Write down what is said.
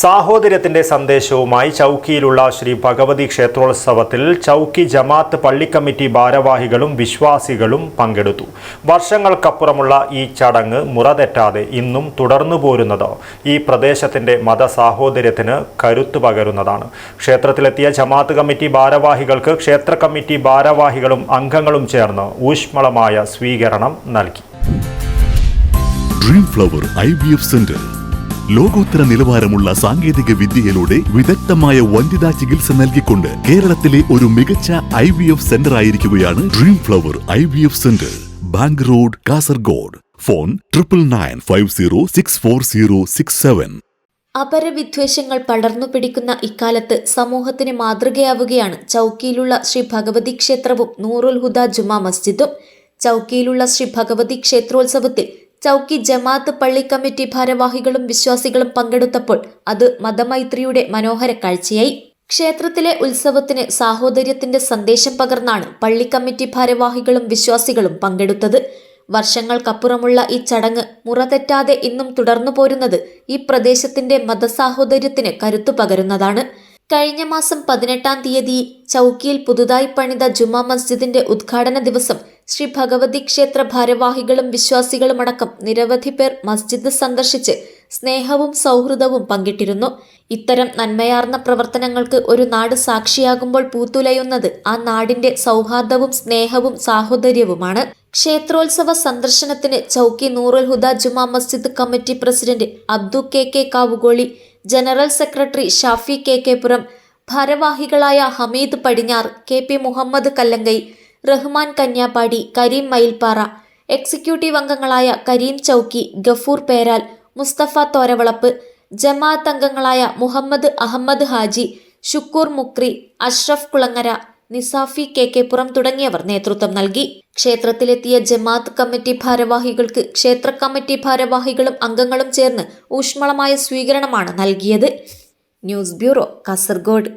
സാഹോദര്യത്തിന്റെ സന്ദേശവുമായി ചൗക്കിയിലുള്ള ശ്രീ ഭഗവതി ക്ഷേത്രോത്സവത്തിൽ ചൗക്കി ജമാത്ത് പള്ളിക്കമ്മിറ്റി ഭാരവാഹികളും വിശ്വാസികളും പങ്കെടുത്തു. വർഷങ്ങൾക്കപ്പുറമുള്ള ഈ ചടങ്ങ് മുറതെറ്റാതെ ഇന്നും തുടർന്നു പോരുന്നത് ഈ പ്രദേശത്തിന്റെ മതസാഹോദര്യത്തിന് കരുത്തു പകരുന്നതാണ്. ക്ഷേത്രത്തിലെത്തിയ ജമാത്ത് കമ്മിറ്റി ഭാരവാഹികൾക്ക് ക്ഷേത്ര കമ്മിറ്റി ഭാരവാഹികളും അംഗങ്ങളും ചേർന്ന് ഊഷ്മളമായ സ്വീകരണം നൽകി. ഡ്രീം ഫ്ലവർ സെന്റർ ലോകോത്തര നിലവാരമുള്ള സാങ്കേതിക വിദ്യയിലൂടെ വിദഗ്ധമായ വന്ധ്യതാ ചികിത്സ നൽകിക്കൊണ്ട് കേരളത്തിലെ ഒരു മികച്ച ഐ വി എഫ് സെന്റർ ആയിരിക്കുകയാണ് Dream Flower I V F centre bank road Kasaragod. Phone triple nine five zero six four zero six seven അപരവിദ്വേഷങ്ങൾ പടർന്നു പിടിക്കുന്ന ഇക്കാലത്ത് സമൂഹത്തിന് മാതൃകയാവുകയാണ് ചൗക്കിയിലുള്ള ശ്രീ ഭഗവതി ക്ഷേത്രവും നൂറുൽ ഹുദ ജുമാ മസ്ജിദും. ചൗക്കിയിലുള്ള ശ്രീ ഭഗവതി ക്ഷേത്രോത്സവത്തിൽ ചൗക്കി ജമാഅത്ത് പള്ളി കമ്മിറ്റി ഭാരവാഹികളും വിശ്വാസികളും പങ്കെടുത്തപ്പോൾ അത് മതമൈത്രിയുടെ മനോഹര കാഴ്ചയായി. ക്ഷേത്രത്തിലെ ഉത്സവത്തിന് സാഹോദര്യത്തിന്റെ സന്ദേശം പകർന്നാണ് പള്ളി കമ്മിറ്റി ഭാരവാഹികളും വിശ്വാസികളും പങ്കെടുത്തത്. വർഷങ്ങൾക്കപ്പുറമുള്ള ഈ ചടങ്ങ് മുറതെറ്റാതെ ഇന്നും തുടർന്നു പോരുന്നത് ഈ പ്രദേശത്തിന്റെ മതസാഹോദര്യത്തിന് കരുത്തു പകരുന്നതാണ്. കഴിഞ്ഞ മാസം പതിനെട്ടാം തീയതി ചൗക്കിയിൽ പുതുതായി പണിത ജുമാ മസ്ജിദിന്റെ ഉദ്ഘാടന ദിവസം ശ്രീ ഭഗവതി ക്ഷേത്ര ഭാരവാഹികളും വിശ്വാസികളുമടക്കം നിരവധി പേർ മസ്ജിദ് സന്ദർശിച്ച് സ്നേഹവും സൗഹൃദവും പങ്കിട്ടിരുന്നു. ഇത്തരം നന്മയാർന്ന പ്രവർത്തനങ്ങൾക്ക് ഒരു നാട് സാക്ഷിയാകുമ്പോൾ പൂത്തുലയുന്നത് ആ നാടിന്റെ സൗഹാർദ്ദവും സ്നേഹവും സാഹോദര്യവുമാണ്. ക്ഷേത്രോത്സവ സന്ദർശനത്തിന് Chowki Noorul Huda Juma Masjid committee president Abdu K K Kavukoli general secretary Shafi K K Puram ഭാരവാഹികളായ Hameed Padinjar K P Muhammad Kallankai Rahman Kanyapadi Kareem Mayilppara executive അംഗങ്ങളായ കരീം ചൌക്കി ഗഫൂർ പേരാൽ മുസ്തഫ തോരവളപ്പ് ജമാഅത്ത് അംഗങ്ങളായ മുഹമ്മദ് അഹമ്മദ് ഹാജി ഷുക്കൂർ മുക്രി അഷ്റഫ് കുളങ്ങര നിസാഫി കെ കെ പുറം തുടങ്ങിയവർ നേതൃത്വം നൽകി. ക്ഷേത്രത്തിലെത്തിയ ജമാഅത്ത് കമ്മിറ്റി ഭാരവാഹികൾക്ക് ക്ഷേത്ര കമ്മിറ്റി ഭാരവാഹികളും അംഗങ്ങളും ചേർന്ന് ഊഷ്മളമായ സ്വീകരണമാണ് നൽകിയത്. News bureau Kasaragod.